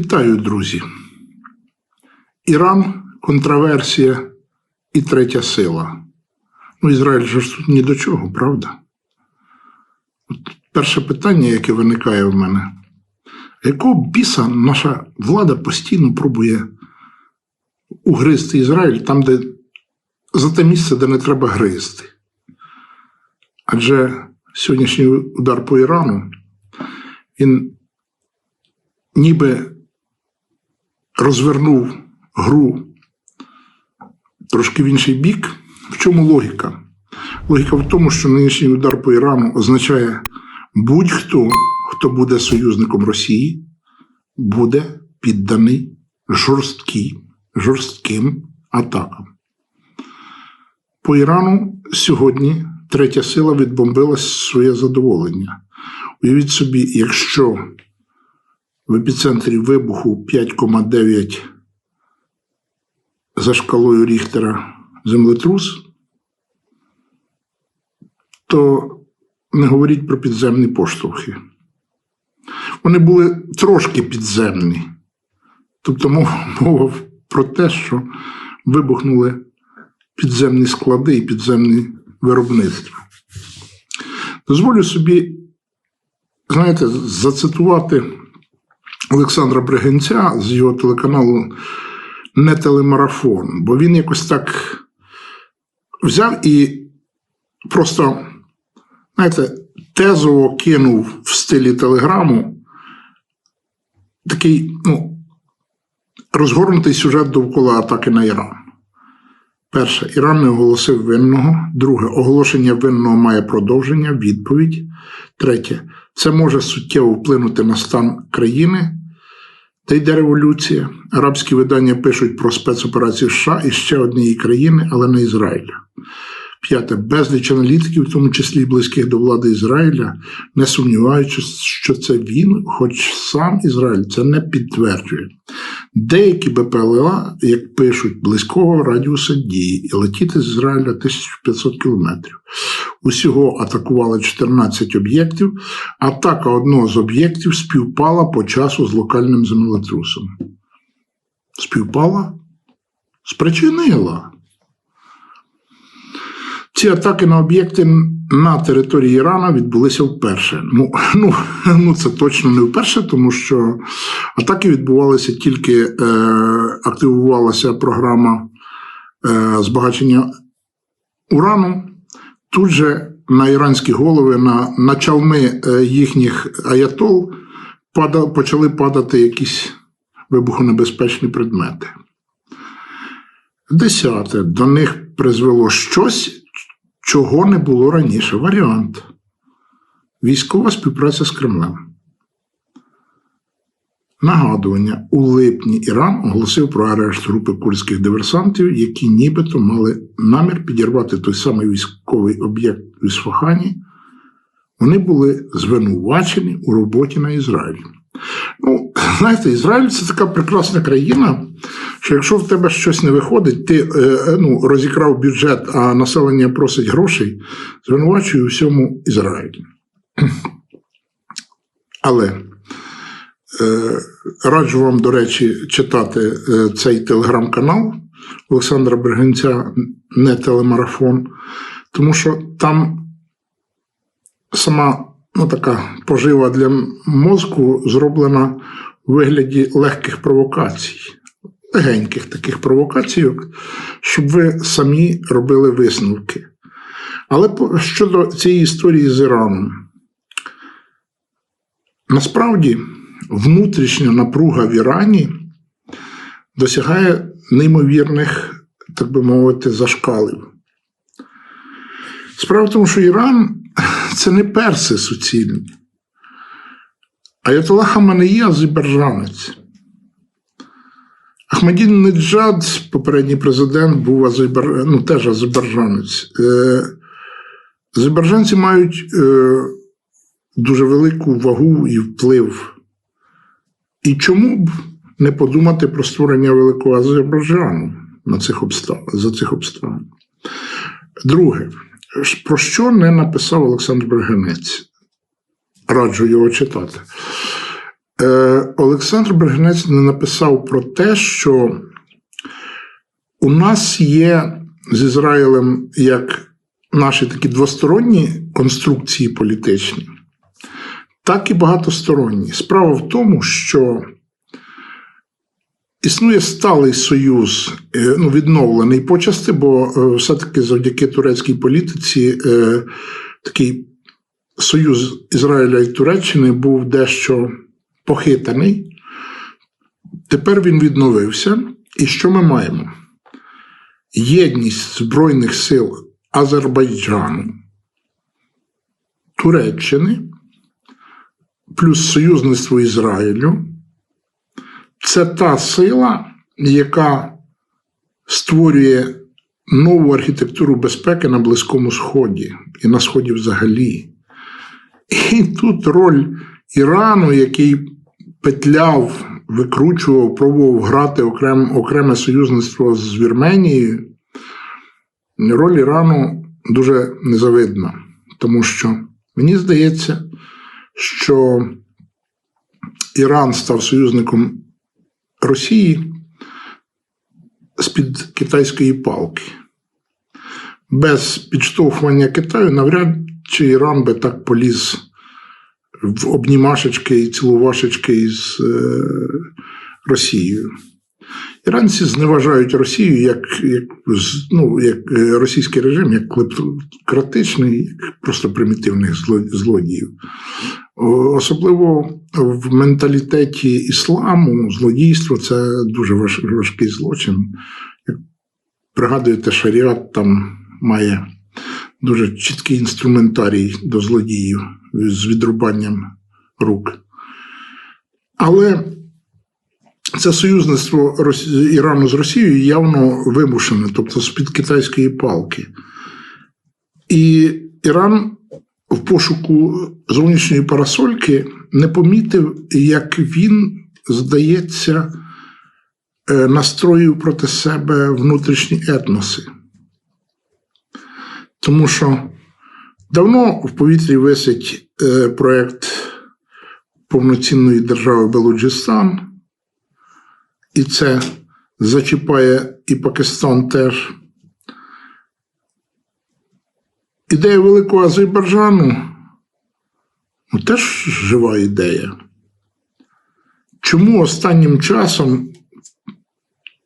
Вітаю, друзі. Іран, контраверсія і третя сила. Ну, Ізраїль ж тут ні до чого, правда? От перше питання, яке виникає в мене: якого біса наша влада постійно пробує угризти Ізраїль там, де за те місце, де не треба гризти? Адже сьогоднішній удар по Ірану, він ніби розвернув гру трошки в інший бік. В чому логіка? Логіка в тому, що нинішній удар по Ірану означає будь-хто, хто буде союзником Росії, буде підданий жорсткій, жорстким атакам. По Ірану сьогодні третя сила відбомбила своє задоволення. Уявіть собі, якщо в епіцентрі вибуху 5,9 за шкалою Ріхтера землетрус, то не говоріть про підземні поштовхи. Вони були трошки підземні. Тобто мова, про те, що вибухнули підземні склади і підземні виробництва. Дозволю собі, знаєте, зацитувати Олександра Бригинця з його телеканалу Не телемарафон, бо він якось так взяв і просто, знаєте, тезово кинув в стилі телеграму такий ну, розгорнутий сюжет довкола атаки на Іран. Перше, Іран не оголосив винного. Друге, оголошення винного має продовження, відповідь. Третє, це може суттєво вплинути на стан країни. Та йде революція. Арабські видання пишуть про спецоперацію США і ще однієї країни, але не Ізраїля. П'яте. Безліч аналітиків, в тому числі близьких до влади Ізраїля, не сумніваючись, що це він, хоч сам Ізраїль це не підтверджує. Деякі БПЛА, як пишуть, близького радіуса дії і летіти з Ізраїля 1500 кілометрів. Усього атакували 14 об'єктів. Атака одного з об'єктів співпала по часу з локальним землетрусом. Співпала? Спричинила. Ці атаки на об'єкти на території Ірана відбулися вперше. Ну, ну, ну це точно не вперше, тому що атаки відбувалися тільки е, активувалася програма е, збагачення урану. Тут же на іранські голови, на, на чалми е, їхніх аятол падав, почали падати якісь вибухонебезпечні предмети. Десяте. До них призвело щось, чого не було раніше. Варіант. Військова співпраця з Кремлем. Нагадування, у липні Іран оголосив про арешт групи курдських диверсантів, які нібито мали намір підірвати той самий військовий об'єкт в Ісфахані. Вони були звинувачені у роботі на Ізраїль. Ну, знаєте, Ізраїль це така прекрасна країна, що якщо в тебе щось не виходить, ти е, ну, розікрав бюджет, а населення просить грошей, звинувачує у всьому Ізраїль. Але е, раджу вам, до речі, читати е, цей телеграм-канал Олександра Бергенця, не телемарафон, тому що там сама ну, така пожива для мозку зроблена у вигляді легких провокацій, легеньких таких провокацій, щоб ви самі робили висновки. Але щодо цієї історії з Іраном, насправді внутрішня напруга в Ірані досягає неймовірних, так би мовити, зашкалів. Справа в тому, що Іран це не перси суцільні. Аятолла Хаманеї азербайджанець. Ахмедін Неджад, попередній президент, був азербайджан, ну, теж азербайджанець. Е, азербайджанці мають е, дуже велику вагу і вплив. І чому б не подумати про створення великого Азербайджану на цих обстав... за цих обставин? Друге, про що не написав Олександр Бергенець? Раджу його читати. е, Олександр Бригнець не написав про те, що у нас є з Ізраїлем як наші такі двосторонні конструкції політичні, так і багатосторонні. Справа в тому, що існує сталий союз, е, ну, відновлений почасти, бо е, все-таки завдяки турецькій політиці е, такий союз Ізраїля і Туреччини був дещо похитаний. Тепер він відновився. І що ми маємо? Єдність Збройних сил Азербайджану, Туреччини, плюс союзництво Ізраїлю. Це та сила, яка створює нову архітектуру безпеки на Близькому Сході і на Сході взагалі. І тут роль Ірану, який петляв, викручував, пробував грати окрем, окреме союзництво з Вірменією, роль Ірану дуже незавидна. Тому що мені здається, що Іран став союзником Росії з-під китайської палки. Без підштовхування Китаю навряд чи Іран би так поліз в обнімашечки і цілувашечки із е, Росією. Іранці зневажають Росію як, як, ну, як е, російський режим, як клептократичний, як просто примітивних злодіїв. Особливо в менталітеті ісламу злодійство це дуже важкий злочин. Як пригадуєте, шаріат там має дуже чіткий інструментарій до злодіїв з відрубанням рук. Але це союзництво Ірану з Росією явно вимушене, тобто з-під китайської палки. І Іран в пошуку зовнішньої парасольки не помітив, як він, здається, е, настроїв проти себе внутрішні етноси. Тому що давно в повітрі висить е, проєкт повноцінної держави Белуджистан, і це зачіпає і Пакистан теж. Ідея Великого Азербайджану ну, теж жива ідея. Чому останнім часом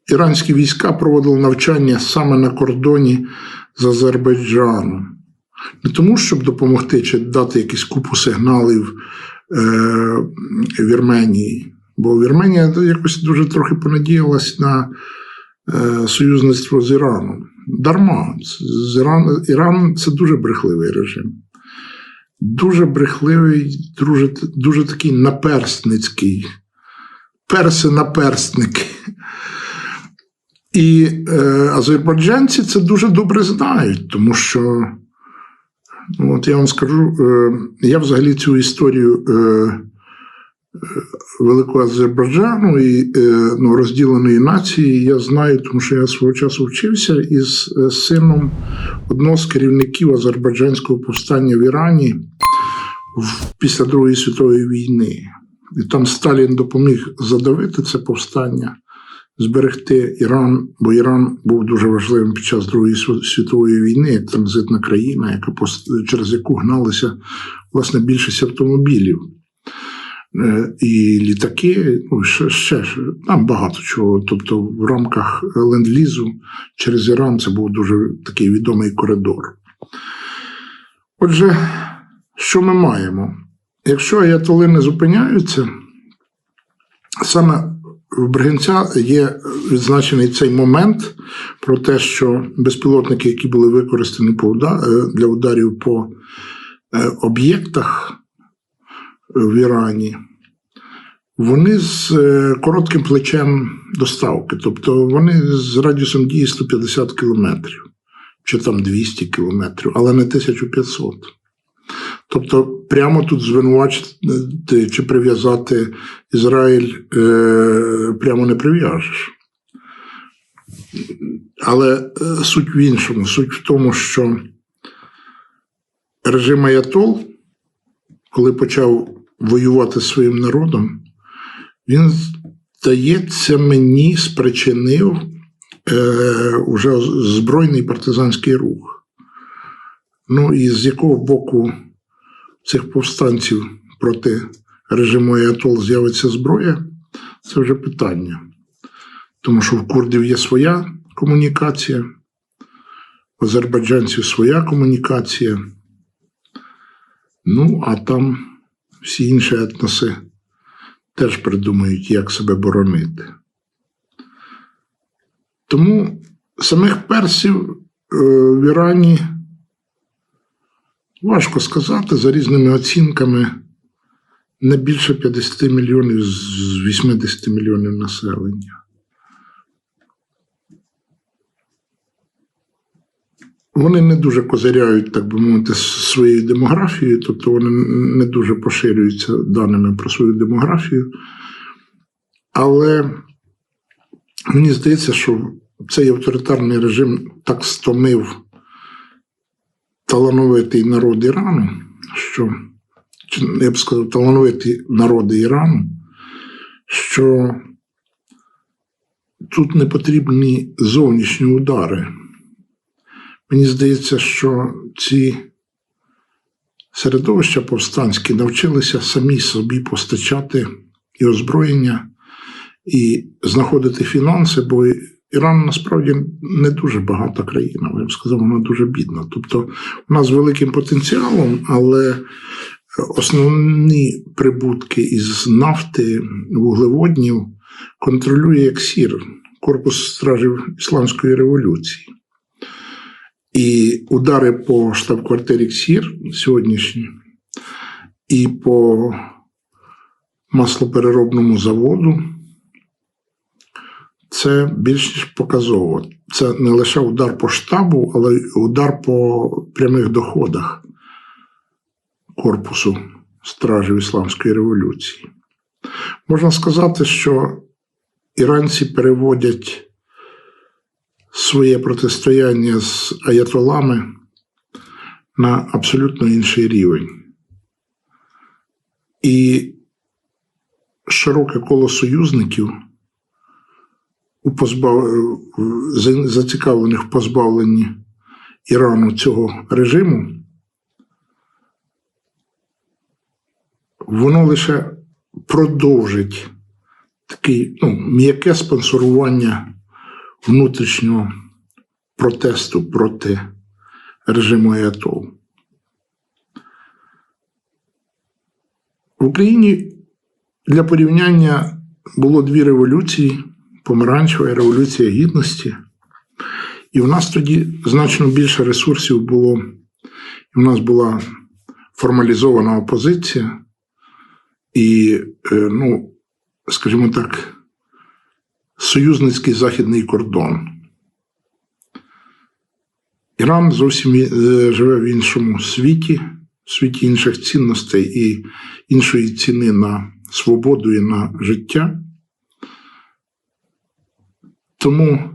іранські війська проводили навчання саме на кордоні з Азербайджаном? Не тому, щоб допомогти чи дати якусь купу сигналів е, Вірменії, бо Вірменія якось дуже трохи понадіялась на е, союзництво з Іраном. Дарма. З Іран, Іран це дуже брехливий режим. Дуже брехливий, дуже, дуже такий наперстницький. Перси-наперстники. І е, азербайджанці це дуже добре знають, тому що, ну, от я вам скажу, е, я взагалі цю історію. Е, Великого Азербайджану і е, ну, розділеної нації я знаю, тому що я свого часу вчився із е, сином одного з керівників азербайджанського повстання в Ірані після Другої світової війни. І там Сталін допоміг задавити це повстання, зберегти Іран, бо Іран був дуже важливим під час Другої світової війни, як транзитна країна, яка через яку гналися власне більшість автомобілів. Е, і літаки, ну, ще, ще там багато чого. Тобто, в рамках ленд-лізу через Іран це був дуже такий відомий коридор. Отже, що ми маємо? Якщо аятоли не зупиняються, саме в Бригинця є відзначений цей момент про те, що безпілотники, які були використані е, для ударів по е, об'єктах в Ірані, вони з е, коротким плечем доставки, тобто вони з радіусом дії 150 кілометрів, чи там 200 кілометрів, але не 1500. Тобто, прямо тут звинувачити чи прив'язати Ізраїль е, прямо не прив'яжеш. Але е, суть в іншому. Суть в тому, що режим Аятол, коли почав воювати зі своїм народом, він, здається, мені спричинив е, уже збройний партизанський рух. Ну і з якого боку цих повстанців проти режиму Аятол з'явиться зброя, це вже питання. Тому що в курдів є своя комунікація, в азербайджанців своя комунікація. Ну, а там всі інші етноси теж придумають, як себе боронити. Тому самих персів е, в Ірані важко сказати за різними оцінками не більше 50 мільйонів з 80 мільйонів населення. Вони не дуже козиряють, так би мовити, своєю демографією, тобто вони не дуже поширюються даними про свою демографію. Але мені здається, що цей авторитарний режим так стомив талановитий народ Ірану, що я б сказав, талановиті народи Ірану, що тут не потрібні зовнішні удари. Мені здається, що ці середовища повстанські навчилися самі собі постачати і озброєння, і знаходити фінанси, бо Іран насправді не дуже багата країна, я б сказав, вона дуже бідна. Тобто вона з великим потенціалом, але основні прибутки із нафти, вуглеводнів контролює як СІР, Корпус стражів Ісламської революції. І удари по штаб-квартирі КСІР сьогоднішні, і по маслопереробному заводу це більш ніж показово. Це не лише удар по штабу, але й удар по прямих доходах корпусу стражів Ісламської революції. Можна сказати, що іранці переводять своє протистояння з аятолами на абсолютно інший рівень. І широке коло союзників, у позбав... зацікавлених в позбавленні Ірану цього режиму, воно лише продовжить такий ну, м'яке спонсорування внутрішнього протесту проти режиму Аятол. В Україні для порівняння було дві революції: помаранчева і революція гідності. І в нас тоді значно більше ресурсів було, і в нас була формалізована опозиція, і, ну, скажімо так, союзницький західний кордон. Іран зовсім живе в іншому світі, в світі інших цінностей і іншої ціни на свободу і на життя. Тому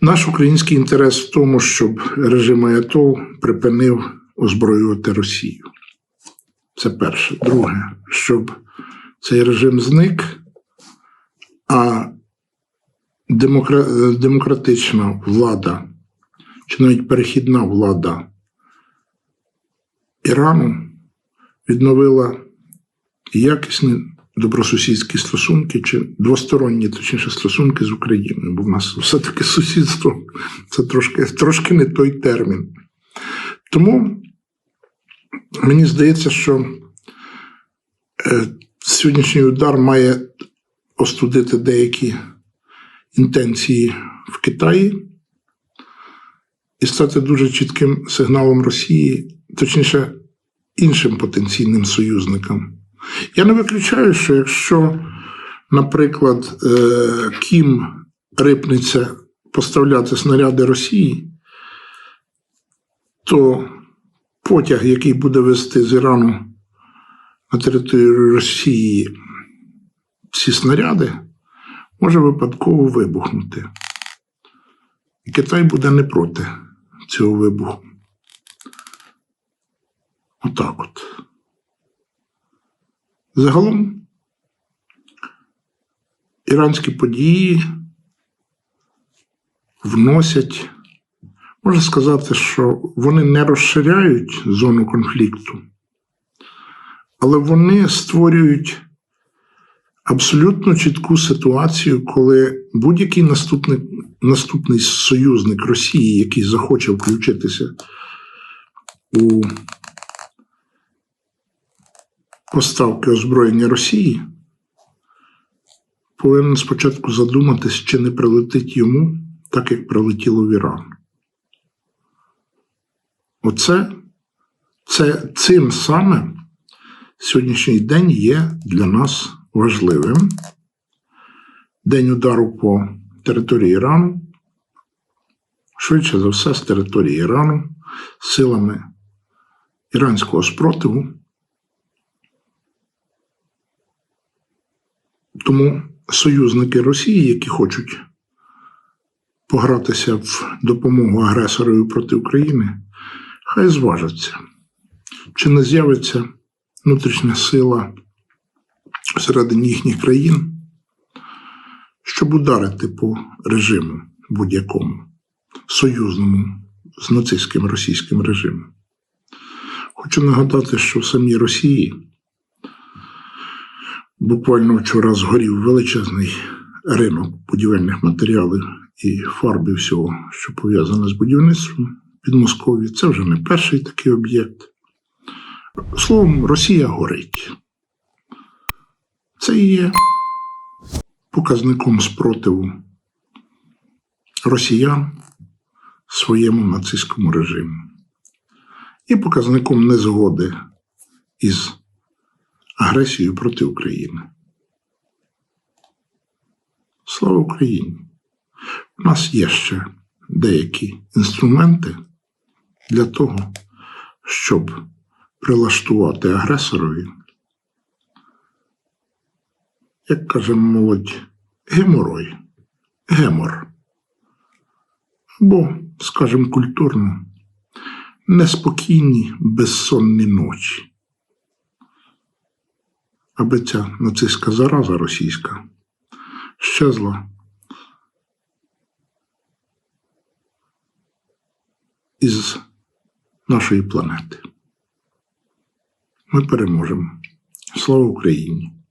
наш український інтерес в тому, щоб режим Аятол припинив озброювати Росію. Це перше. Друге, щоб цей режим зник, а демократична влада, чи навіть перехідна влада Ірану відновила якісні добросусідські стосунки, чи двосторонні, точніше, стосунки з Україною, бо в нас все-таки сусідство це трошки, трошки не той термін. Тому мені здається, що е, сьогоднішній удар має остудити деякі інтенції в Китаї і стати дуже чітким сигналом Росії, точніше, іншим потенційним союзникам. Я не виключаю, що якщо, наприклад, е, Кім рипнеться поставляти снаряди Росії, то потяг, який буде вести з Ірану на територію Росії ці снаряди, може випадково вибухнути. І Китай буде не проти цього вибуху. Отак от. Загалом іранські події вносять, можна сказати, що вони не розширяють зону конфлікту, але вони створюють абсолютно чітку ситуацію, коли будь-який наступний, наступний союзник Росії, який захоче включитися у поставки озброєння Росії, повинен спочатку задуматись, чи не прилетить йому, так як прилетіло в Іран. Оце це цим саме сьогоднішній день є для нас важливим. День удару по території Ірану, швидше за все, з території Ірану, силами іранського спротиву. Тому союзники Росії, які хочуть погратися в допомогу агресорові проти України, хай зважаться, чи не з'явиться внутрішня сила всередині їхніх країн, щоб ударити по режиму будь-якому союзному з нацистським російським режимом. Хочу нагадати, що в самій Росії буквально вчора згорів величезний ринок будівельних матеріалів і фарб і всього, що пов'язане з будівництвом під Москові. Це вже не перший такий об'єкт. Словом, Росія горить. Це є показником спротиву росіян своєму нацистському режиму і показником незгоди із агресією проти України. Слава Україні! У нас є ще деякі інструменти для того, щоб прилаштувати агресорові, як каже молодь, геморой, гемор. Або, скажімо, культурно, неспокійні безсонні ночі. Аби ця нацистська зараза російська щезла із нашої планети. Ми переможемо. Слава Україні!